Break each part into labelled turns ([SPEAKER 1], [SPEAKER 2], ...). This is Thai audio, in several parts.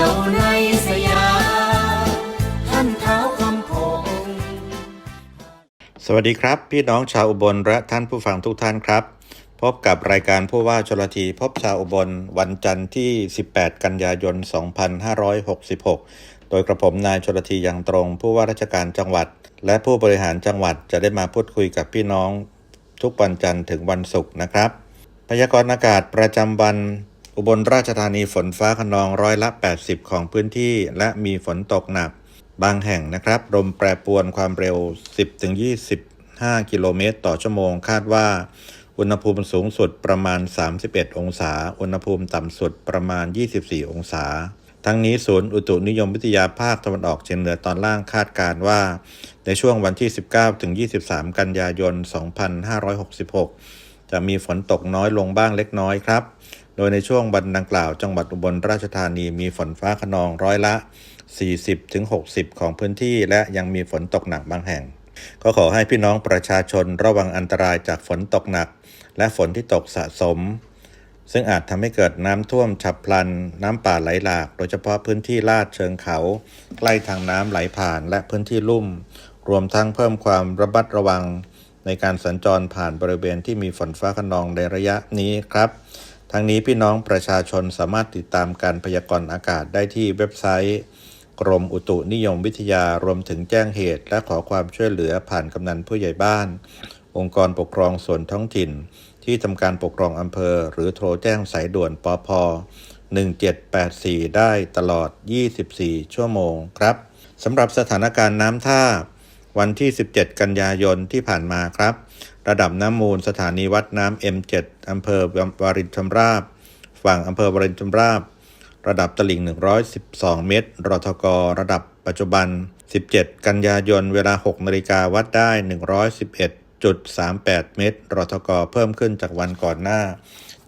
[SPEAKER 1] ยวในสยามท่านเท้าคำพง
[SPEAKER 2] สวัสดีครับ พี่น้องชาวอุบลและท่านผู้ฟังทุกท่านครับ พบกับรายการผู้ว่าชลทีพบชาวอุบลวันจันทร์ที่ 18 กันยายน 2566 โดยกระผมนายชลทียังตรง ผู้ว่าราชการจังหวัด และผู้บริหารจังหวัดจะได้มาพูดคุยกับพี่น้องทุกวันจันทร์ถึงวันศุกร์นะครับ พยากรณ์อากาศประจำวัน อุบลราชธานีฝนฟ้าขนองร้อยละ 80 ของพื้นที่ และมีฝนตกหนัก บางแห่งนะครับลมแปรปรวนความเร็ว 10-25 กิโลเมตร ต่อชั่วโมงคาดว่า อุณหภูมิสูงสุดประมาณ 31 องศา อุณหภูมิต่ำสุดประมาณ 24 องศา ทั้งนี้ศูนย์อุตุนิยมวิทยาภาคตะวันออกเฉียงเหนือตอนล่างคาดการว่า ในช่วงวันที่ 19-23 กันยายน 2566 จะมีฝนตกน้อยลงบ้างเล็กน้อยครับ โดยในช่วงวันดังกล่าวจังหวัดอุบลราชธานีมีฝนฟ้าขนองร้อยละ 40-60 ของพื้นที่และยังมีฝนตกหนักบางแห่ง ก็ขอให้พี่น้องประชาชนระวังอันตรายจากฝนตกหนัก และฝนที่ตกสะสม ซึ่งอาจทำให้เกิดน้ำท่วมฉับพลัน น้ำป่าไหลหลาก โดยเฉพาะพื้นที่ลาดเชิงเขา ใกล้ทางน้ำไหลผ่านและพื้นที่ลุ่ม รวมทั้งเพิ่มความระมัดระวังในการสัญจรผ่านบริเวณที่มีฝนฟ้าขนองในระยะนี้ครับ ทั้งนี้พี่น้องประชาชนสามารถติดตามการพยากรณ์อากาศได้ที่เว็บไซต์ กรมอุตุนิยมวิทยารวมถึงแจ้งเหตุ และขอความช่วยเหลือผ่านกำนันผู้ใหญ่บ้าน องค์กรปกครองส่วนท้องถิ่น ที่ทำการปกครองอำเภอ หรือโทรแจ้งสายด่วนปอพ1784 ได้ตลอด 24 ชั่วโมงครับสำหรับสถานการณ์น้ำท่า วันที่ 17 กันยายนที่ผ่านมาครับ ระดับน้ำมูลสถานีวัดน้ำ M7 อำเภอวารินชำราบ ฝั่งอำเภอวารินชำราบ ระดับตลิ่ง 112 เมตร รทก ระดับปัจจุบัน 17 กันยายน เวลา 6 นาฬิกาวัดได้ 111.38 เมตร รทก เพิ่มขึ้นจากวันก่อนหน้า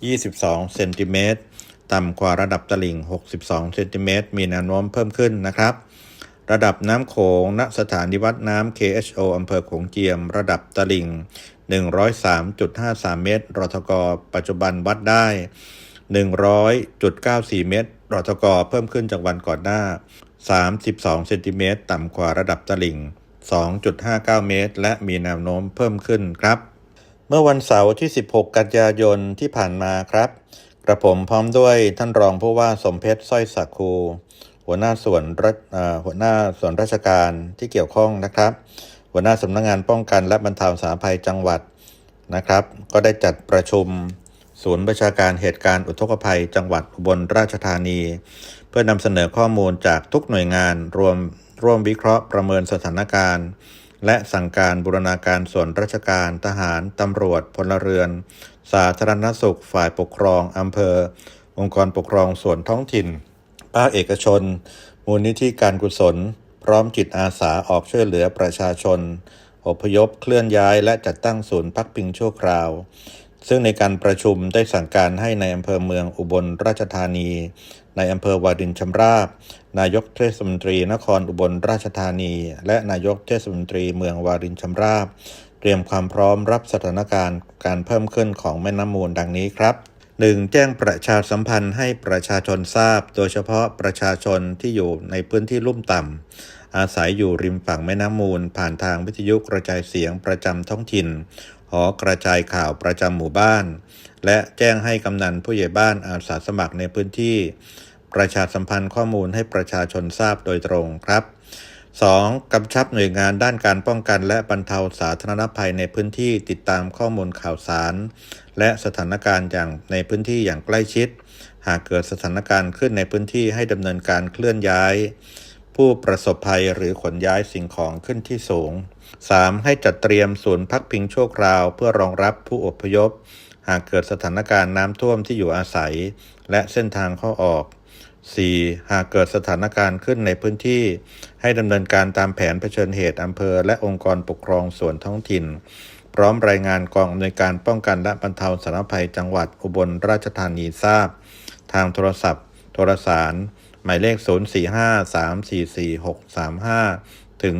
[SPEAKER 2] 22 เซนติเมตร ต่ำกว่าระดับตลิ่ง 62 เซนติเมตร มีแนวโน้มเพิ่มขึ้นนะครับ ระดับน้ำโขงณสถานีวัดน้ำ KHO อำเภอโขงเจียม ระดับตลิ่ง 103.53 เมตร รทกปัจจุบันวัดได้ 100.94 เมตร รทกเพิ่มขึ้นจากวันก่อนหน้า 32 เซนติเมตรต่ำกว่าระดับตลิ่ง 2.59 เมตร และมีแนวโน้มเพิ่มขึ้นครับ เมื่อวันเสาร์ที่ 16 กันยายนที่ผ่านมาครับ กระผมพร้อมด้วยท่านรองผู้ว่าสมเพชรสร้อยสักคู หัวหน้าส่วนรัฐหัวหน้าส่วนราชการที่เกี่ยวข้องนะครับ หัวหน้าสำนักงานป้องกันและบรรเทาสาธารณภัยจังหวัดนะครับ ก็ได้จัดประชุมศูนย์ประชาการเหตุการณ์อุทกภัย จังหวัดอุบลราชธานี เพื่อนำเสนอข้อมูลจากทุกหน่วยงานรวมร่วมวิเคราะห์ประเมินสถานการณ์ และสั่งการบูรณาการส่วนราชการทหารตำรวจพลเรือน สาธารณสุขฝ่ายปกครองอำเภอ องค์กรปกครองส่วนท้องถิ่น ภาคเอกชน มูลนิธิการกุศล พร้อมจิตอาสาออกช่วยเหลือประชาชน อพยพเคลื่อนย้ายและจัดตั้งศูนย์พักพิงชั่วคราว ซึ่งในการประชุมได้สั่งการให้ในอำเภอเมืองอุบลราชธานี ในอำเภอวารินชำราบ นายกเทศมนตรีนครอุบลราชธานี และนายกเทศมนตรีเมืองวารินชำราบ เตรียมความพร้อมรับสถานการณ์การเพิ่มขึ้นของแม่น้ำมูลดังนี้ครับ 1. แจ้งประชาสัมพันธ์ให้ประชาชนทราบ โดยเฉพาะประชาชนที่อยู่ในพื้นที่ลุ่มต่ำ อาศัยอยู่ริมฝั่งแม่น้ำมูล ผ่านทางวิทยุกระจายเสียงประจำท้องถิ่น หอกระจายข่าวประจำหมู่บ้าน และแจ้งให้กำนันผู้ใหญ่บ้านอาสาสมัครในพื้นที่ ประชาสัมพันธ์ข้อมูลให้ประชาชนทราบโดยตรงครับ 2. กำชับหน่วยงานด้านการป้องกันและบรรเทาสาธารณภัยในพื้นที่ติดตามข้อมูลข่าวสาร และสถานการณ์อย่างในพื้นที่อย่างใกล้ชิด หากเกิดสถานการณ์ขึ้นในพื้นที่ให้ดำเนินการเคลื่อนย้าย ผู้ประสบภัยหรือขนย้ายสิ่งของขึ้นที่สูง 3. ให้จัดเตรียมศูนย์พักพิงชั่วคราวเพื่อรองรับผู้อพยพ หากเกิดสถานการณ์น้ำท่วมที่อยู่อาศัย และเส้นทางเข้าออก 4. หากเกิดสถานการณ์ขึ้นในพื้นที่ ให้ดำเนินการตามแผนเผชิญเหตุอำเภอ และองค์กรปกครองส่วนท้องถิ่น พร้อมรายงานกองอำนวยการป้องกันและบรรเทาสาธารณภัยจังหวัดอุบลราชธานีทราบ ทางโทรศัพท์ โทรสาร หมายเลข 045344635 ถึง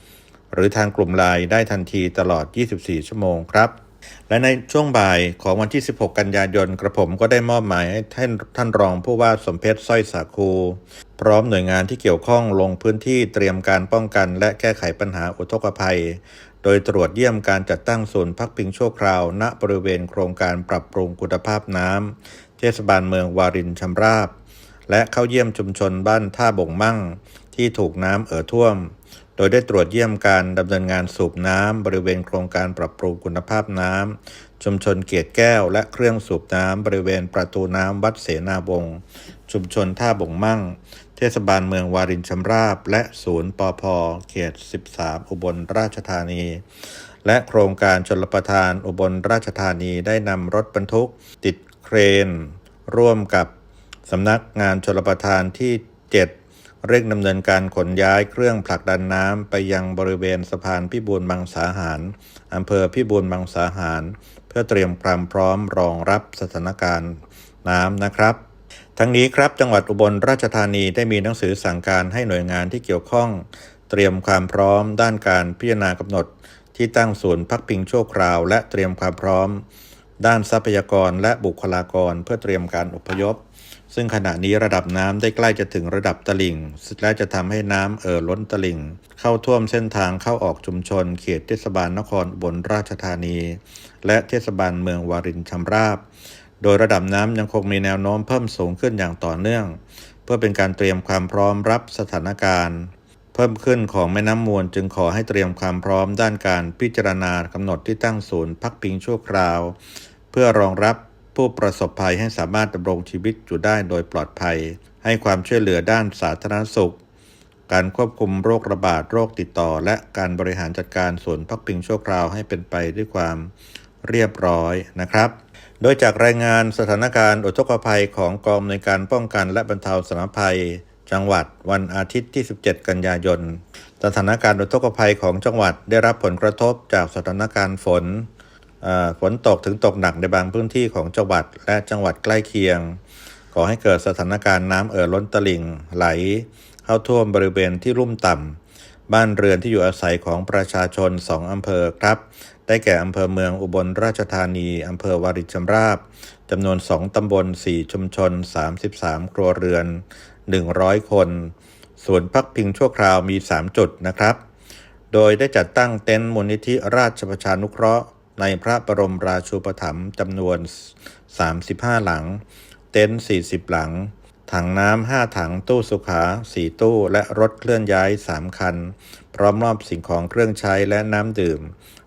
[SPEAKER 2] 7 หรือทางกลุ่มไลน์ได้ทันทีตลอด 24 ชั่วโมงครับ และในช่วงบ่ายของวันที่ 16 กันยายน กระผมก็ได้มอบหมายให้ท่านท่านรองผู้ว่าสมเพชรสร้อยสาคู พร้อมหน่วยงานที่เกี่ยวข้องลงพื้นที่เตรียมการป้องกัน และแก้ไขปัญหาอุทกภัย โดยตรวจเยี่ยมการจัดตั้งศูนย์พักพิงชั่วคราว ณบริเวณโครงการปรับปรุงคุณภาพน้ำเทศบาลเมืองวารินชำราบ และเข้าเยี่ยมชุมชนบ้านท่าบ่งมั่ง ที่ถูกน้ำเอ่อท่วม ยได้ตรวจเยี่ยมการดำเนินงานสูบน้ำบริเวณโครงการปรับปรุงคุณภาพน้ำชุมชนเกียรติแก้ว และเครื่องสูบน้ำบริเวณประตูน้ำวัดเสนาวงศ์ชุมชนท่าบ่งมั่ง เทศบาลเมืองวารินชำราบ และศูนย์ปอพเขต 13 อุบลราชธานี และโครงการชลประทานอุบลราชธานีได้นำรถบรรทุก ติดเครน ร่วมกับสำนักงานชลประทานที่ 7 เร่งดำเนินการขนย้ายเครื่องผลักดันน้ำไปยังบริเวณสะพานพิบูลมังสาหารอำเภอพิบูลมังสาหาร เพื่อเตรียมความพร้อมรองรับสถานการณ์น้ำนะครับ ทั้งนี้ครับจังหวัดอุบลราชธานีได้มีหนังสือสั่งการให้หน่วยงานที่เกี่ยวข้อง เตรียมความพร้อมด้านการพิจารณากำหนด ที่ตั้งศูนย์พักพิงชั่วคราว และเตรียมความพร้อม ด้านทรัพยากรและบุคลากร เพื่อเตรียมการอพยพ ซึ่งขณะนี้ระดับน้ำได้ใกล้จะถึงระดับตลิ่ง และจะทำให้น้ำเอ่อล้นตลิ่ง เข้าท่วมเส้นทางเข้าออกชุมชน เขตเทศบาลนครอุบลราชธานี และเทศบาลเมืองวารินชำราบ โดยระดับน้ำยังคงมีแนวโน้มเพิ่มสูงขึ้นอย่างต่อเนื่อง เพื่อเป็นการเตรียมความพร้อมรับสถานการณ์ เพิ่มขึ้นของแม่น้ำมูลจึงขอให้เตรียมความพร้อมด้านการพิจารณากำหนดที่ตั้งศูนย์พักพิงชั่วคราว เพื่อรองรับ ผู้ประสบภัยให้สามารถดำรงชีวิตอยู่ได้โดยปลอดภัย ให้ความช่วยเหลือด้านสาธารณสุข การควบคุมโรคระบาดโรคติดต่อ และการบริหารจัดการศูนพักพิงชั่วคราวให้เป็นไปด้วยความเรียบร้อยนะครับ โดยจากรายงานสถานการณ์อุทกภัยของกองอำนวยการป้องกันและบรรเทาสาธารณภัย จังหวัดวันอาทิตย์ที่ 17 กันยายน สถานการณ์อุทกภัยของจังหวัดได้รับผลกระทบจากสถานการณ์ฝน ฝนตกถึงตกหนักในบางพื้นที่ของจังหวัดและจังหวัดใกล้เคียงก่อให้เกิดสถานการณ์น้ำเอ่อล้นตลิ่งไหล เข้าท่วมบริเวณที่ลุ่มต่ำบ้านเรือนที่อยู่อาศัยของประชาชน2องอำเภอครับ ได้แก่อำเภอเมืองอุบลราชธานีอำเภอวาริชำราบจำนวน2ตำบล 4 ชุมชน 33 ครัวเรือน 100 คนส่วนพักพิงชั่วคราวมี 3 จุดนะครับ โดยได้จัดตั้งเต็นท์มูลนิธิราชประชานุเคราะห์ ในพระบรมราชูปถัมภ์จำนวน 35 หลัง เต็นท์ 40 หลัง ถังน้ำ 5 ถัง ตู้สุขา 4 ตู้ และรถเคลื่อนย้าย 3 คัน พร้อมมอบสิ่งของเครื่องใช้และน้ำดื่ม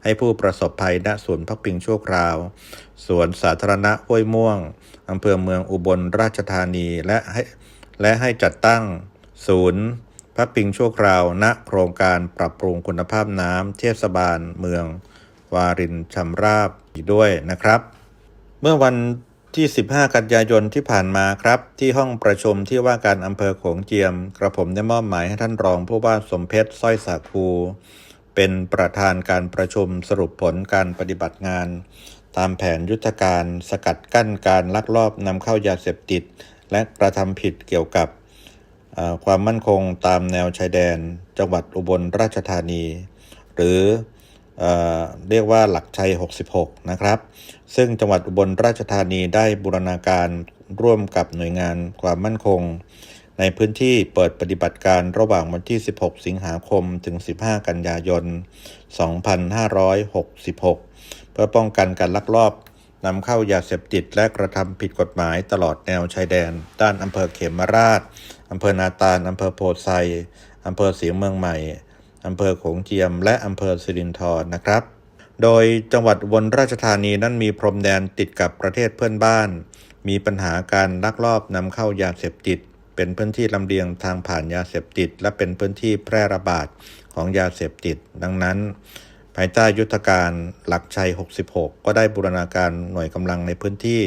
[SPEAKER 2] ให้ผู้ประสบภัยณสวนพักพิงชั่วคราว สวนสาธารณะห้วยม่วง อำเภอเมืองอุบลราชธานี และให้และให้จัดตั้งศูนย์พักพิงชั่วคราว ณ โครงการปรับปรุงคุณภาพน้ำเทศบาลเมือง วารินชำราบอีกด้วยนะครับ เมื่อวันที่ 15 กันยายนที่ผ่านมาครับ ที่ห้องประชุมที่ว่าการอำเภอโขงเจียม กระผมได้มอบหมายให้ท่านรองผู้ว่าสมเพชรสร้อยสาคูเป็นประธานการประชุมสรุปผลการปฏิบัติงาน ตามแผนยุทธการสกัดกั้นการลักลอบนำเข้ายาเสพติด และกระทำผิดเกี่ยวกับความมั่นคงตามแนวชายแดน จังหวัดอุบลราชธานี หรือ เรียกว่าหลักชัย 66 นะครับ ซึ่งจังหวัดอุบลราชธานีได้บูรณาการร่วมกับหน่วยงานความมั่นคง ในพื้นที่เปิดปฏิบัติการระหว่างวันที่ 16 สิงหาคมถึง 15 กันยายน 2566 เพื่อป้องกันการลักลอบนำเข้ายาเสพติดและกระทำผิดกฎหมายตลอดแนวชายแดน ด้านอำเภอเขมราชอำเภอนาตาลอำเภอโพไซอำเภอเสียงเมืองใหม่ อำเภอโขงเจียม และอำเภอสิรินธรนะครับ โดยจังหวัดอุบลราชธานีนั้นมีพรมแดนติดกับประเทศเพื่อนบ้าน มีปัญหาการลักลอบนำเข้ายาเสพติด เป็นพื้นที่ลำเลียงทางผ่านยาเสพติด และเป็นพื้นที่แพร่ระบาดของยาเสพติด ดังนั้น ภายใต้ยุทธการหลักชัย 66 ก็ได้บูรณาการหน่วยกำลังในพื้นที่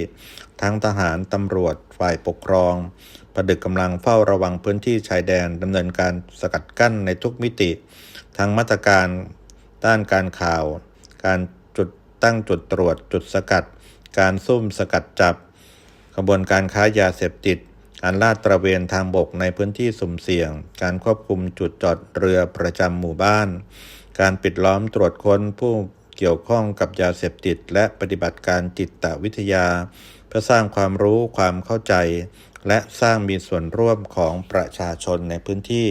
[SPEAKER 2] ทั้งทหารตำรวจฝ่ายปกครองประดึกกำลังเฝ้าระวังพื้นที่ชายแดนดำเนินการสกัดกั้นในทุกมิติ ทั้งมาตรการด้านการข่าว การจุดตั้งจุดตรวจจุดสกัด การซุ่มสกัดจับขบวนการค้ายาเสพติด การลาดตระเวนทางบกในพื้นที่สุ่มเสี่ยง การควบคุมจุดจอดเรือประจำหมู่บ้าน การปิดล้อมตรวจค้นผู้เกี่ยวข้องกับยาเสพติด และปฏิบัติการจิตวิทยา เพื่อสร้างความรู้ความเข้าใจ และสร้างมีส่วนร่วมของประชาชนในพื้นที่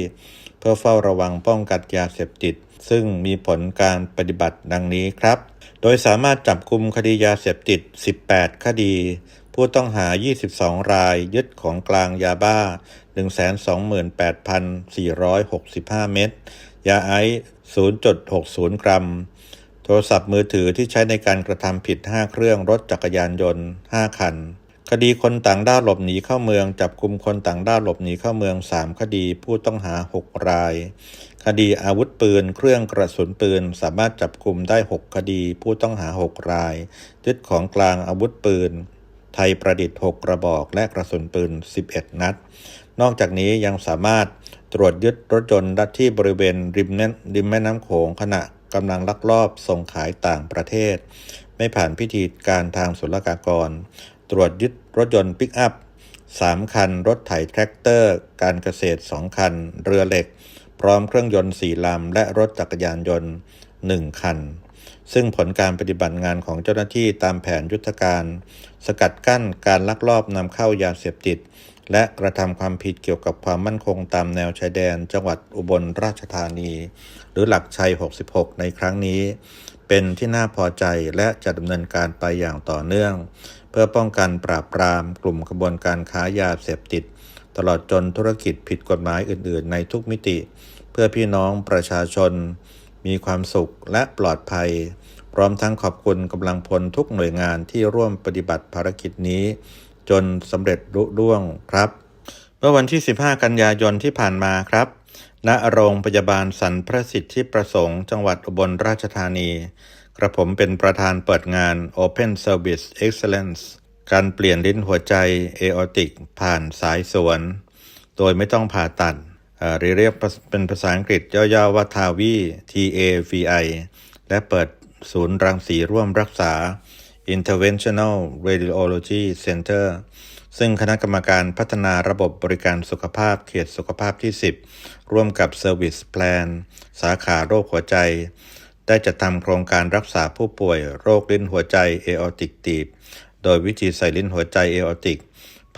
[SPEAKER 2] เพื่อเฝ้าระวังป้องกันยาเสพติด ซึ่งมีผลการปฏิบัติดังนี้ครับ โดยสามารถจับกลุ่มคดียาเสพติด 18 คดี ผู้ต้องหา 22 ราย ยึดของกลางยาบ้า 128,465 เม็ด ยาไอซ์0.60 กรัม โทรศัพท์มือถือที่ใช้ในการกระทำผิด 5 เครื่องรถจักรยานยนต์ 5 คัน คดีคนต่างด้าวหลบหนีเข้าเมือง จับกลุ่มคนต่างด้าวหลบหนีเข้าเมือง 3 คดีผู้ต้องหา 6 ราย คดีอาวุธปืน เครื่องกระสุนปืน สามารถจับกลุ่มได้ 6 คดีผู้ต้องหา 6 รายยึดของกลางอาวุธปืน ไทยประดิษฐ์ 6 กระบอกและกระสุนปืน 11 นัด นอกจากนี้ยังสามารถตรวจยึดรถยนต์ดัดที่บริเวณริมแม่ริมแม่น้ำโขงขณะกำลังลักลอบส่งขายต่างประเทศ ไม่ผ่านพิธีการทางศุลกากร ตรวจยึดรถยนต์ปิกอัพ 3 คัน รถไถแทรกเตอร์ การเกษตร 2 คัน เรือเหล็ก พร้อมเครื่องยนต์ 4 ลำ และรถจักรยานยนต์ 1 คัน ซึ่งผลการปฏิบัติงานของเจ้าหน้าที่ตามแผนยุทธการ สกัดกั้นการลักลอบนำเข้ายาเสพติด และกระทำความผิดเกี่ยวกับความมั่นคงตามแนวชายแดน จังหวัดอุบลราชธานี หรือหลักชัย 66 ในครั้งนี้เป็นที่น่าพอใจและจะดำเนินการไปอย่างต่อเนื่อง พื่อป้องกันปราบปรามกลุ่มขบวนการค้ายาเสพติด ตลอดจนธุรกิจผิดกฎหมายอื่น ๆ ในทุกมิติ เพื่อพี่น้องประชาชน มีความสุขและปลอดภัย พร้อมทั้งขอบคุณกำลังพลทุกหน่วยงานที่ร่วมปฏิบัติภารกิจนี้ จนสำเร็จลุล่วงครับ เมื่อวันที่ 15 กันยายนที่ผ่านมาครับณโรงพยาบาลสันพระสิทธิประสงค์ จังหวัดอุบลราชธานี กระผมเป็นประธานเปิดงาน Open Service Excellence การเปลี่ยนลิ้นหัวใจ Aortic ผ่านสายสวน โดยไม่ต้องผ่าตัดหรือเรียกเป็นภาษาอังกฤษย่อๆว่า TAVI TAVI และเปิดศูนย์รังสีร่วมรักษา Interventional Radiology Center ซึ่งคณะกรรมการพัฒนาระบบบริการสุขภาพเขตสุขภาพที่ 10 ร่วมกับ Service Plan สาขาโรคหัวใจ ได้จัดทำโครงการรักษาผู้ป่วยโรคลิ้นหัวใจ Aortic ตีบ โดยวิธีใส่ลิ้นหัวใจ Aortic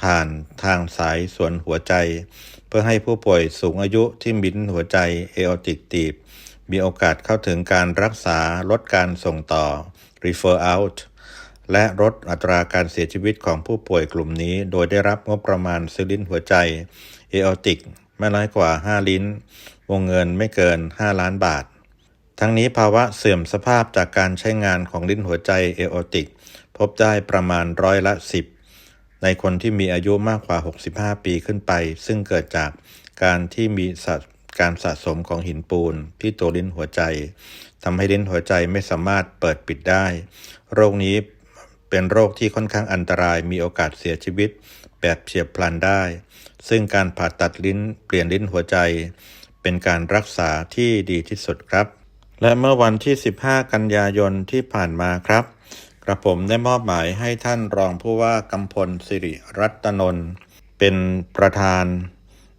[SPEAKER 2] ผ่านทางสายส่วนหัวใจ เพื่อให้ผู้ป่วยสูงอายุที่มีลิ้นหัวใจ Aortic ตีบ มีโอกาสเข้าถึงการรักษาลดการส่งต่อ refer out และลดอัตราการเสียชีวิตของผู้ป่วยกลุ่มนี้ โดยได้รับงบประมาณซื้อลิ้นหัวใจ Aortic ไม่น้อยกว่า 5 ลิ้น วงเงินไม่เกิน 5 ล้านบาท ทั้งนี้ภาวะเสื่อมสภาพจากการใช้งานของลิ้นหัวใจ Aortic พบได้ประมาณร้อยละ 10 ในคนที่มีอายุมากกว่า 65 ปีขึ้นไป ซึ่งเกิดจากการที่มีสะการสะสมของหินปูนที่ตัวลิ้นหัวใจทำให้ลิ้นหัวใจไม่สามารถเปิดปิดได้ โรคนี้เป็นโรคที่ค่อนข้างอันตรายมีโอกาสเสียชีวิต แบบเฉียบพลันได้ ซึ่งการผ่าตัดลิ้นเปลี่ยนลิ้นหัวใจ เป็นการรักษาที่ดีที่สุดครับ และเมื่อวันที่ 15 กันยายนที่ผ่านมาครับ กระผมได้มอบหมายให้ท่านรองผู้ว่ากำพลสิริรัตนนท์เป็นประธาน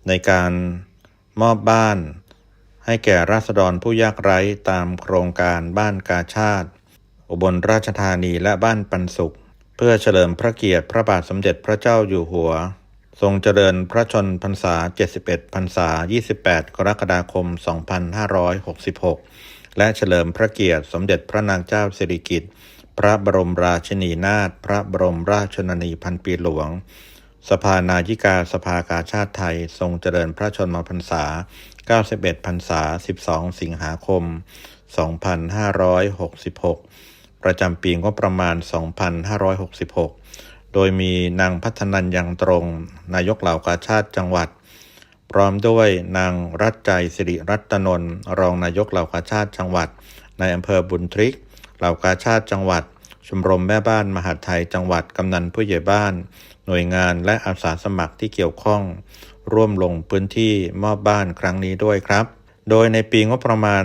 [SPEAKER 2] ในการมอบบ้าน ให้แก่ราษฎรผู้ยากไร้ตามโครงการบ้านกาชาติ อุบลราชธานีและบ้านปันสุข เพื่อเฉลิมพระเกียรติพระบาทสมเด็จพระเจ้าอยู่หัว ทรงเจริญพระชนพรรษา 71 พรรษา 28 กรกฎาคม 2566 และเฉลิมพระเกียรติสมเด็จพระนางเจ้าสิริกิติ์พระบรมราชินีนาถพระบรมราชชนนีพันปีหลวง สภานายิกาสภากาชาติไทย ทรงเจริญพระชนมพรรษา 91 พรรษา 12 สิงหาคม 2566 ประจำปีงบประมาณ 2566 โดยมีนางพัฒนันยังตรง นายกเหล่ากาชาติจังหวัด พร้อมด้วยนางรัตใจสิริรัตนนรองนายกเหล่ากาชาติจังหวัด ในอำเภอบุญทริก เหล่ากาชาติจังหวัด ชมรมแม่บ้านมหาดไทยจังหวัด กำนันผู้ใหญ่บ้าน หน่วยงานและอาสาสมัครที่เกี่ยวข้อง ร่วมลงพื้นที่มอบบ้านครั้งนี้ด้วยครับ โดยในปีงบประมาณ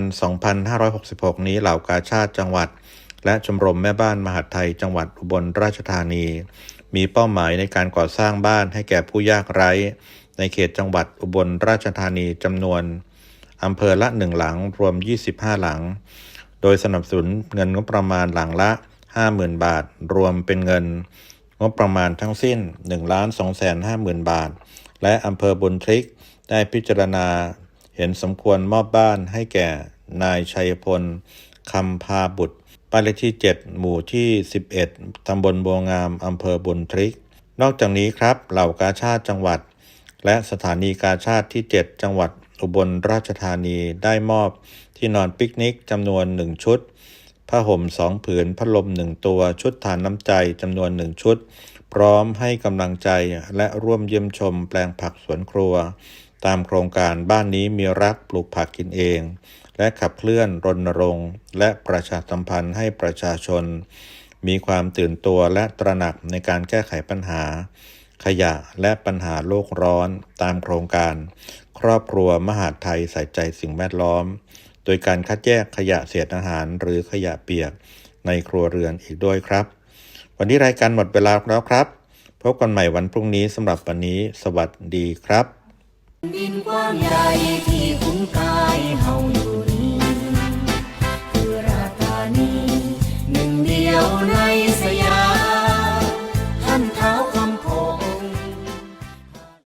[SPEAKER 2] 2566 นี้เหล่ากาชาติจังหวัด และชมรมแม่บ้านมหาดไทยจังหวัดอุบลราชธานี มีเป้าหมายในการก่อสร้างบ้านให้แก่ผู้ยากไร้ ในเขตจังหวัดอุบลราชธานีจำนวนอำเภอละหนึ่งหลังรวม 25 หลัง โดยสนับสนุนเงินงบประมาณหลังละ 50,000 บาท รวมเป็นเงินงบประมาณทั้งสิ้น 1 2 5 0 0 0 บาท และอำเภอบุญทริกได้พิจารณาเห็นสมควรมอบบ้านให้แก่นายชัยพลคำพาบุตรบ้านเลขที่ 7 หมู่ที่ 11 ตำบลบัวงาม อำเภอบุญทริก นอกจากนี้ครับ เหล่ากาชาติจังหวัด และสถานีกาชาติที่ 7 จังหวัดอุบลราชธานีได้มอบที่นอนปิกนิกจำนวน 1 ชุด ผ้าห่มสองผืน พัดลมหนึ่งตัว ชุดฐานน้ำใจจำนวนหนึ่งชุด พร้อมให้กำลังใจและร่วมเยี่ยมชมแปลงผักสวนครัว ตามโครงการบ้านนี้มีรักปลูกผักกินเอง และขับเคลื่อนรณรงค์ และประชาสัมพันธ์ให้ประชาชน มีความตื่นตัวและตระหนักในการแก้ไขปัญหา ขยะและปัญหาโลกร้อนตามโครงการ ครอบครัวมหาดไทยใส่ใจสิ่งแวดล้อม โดยการคัดแยกขยะเศษอาหารหรือขยะเปียกในครัวเรือนอีกด้วยครับ วันนี้รายการหมดเวลาแล้วครับ พบกันใหม่วันพรุ่งนี้สำหรับวันนี้ สวัสดีครับ
[SPEAKER 1] ดินกว้างใหญ่ที่คุ้มกายเฮาอยู่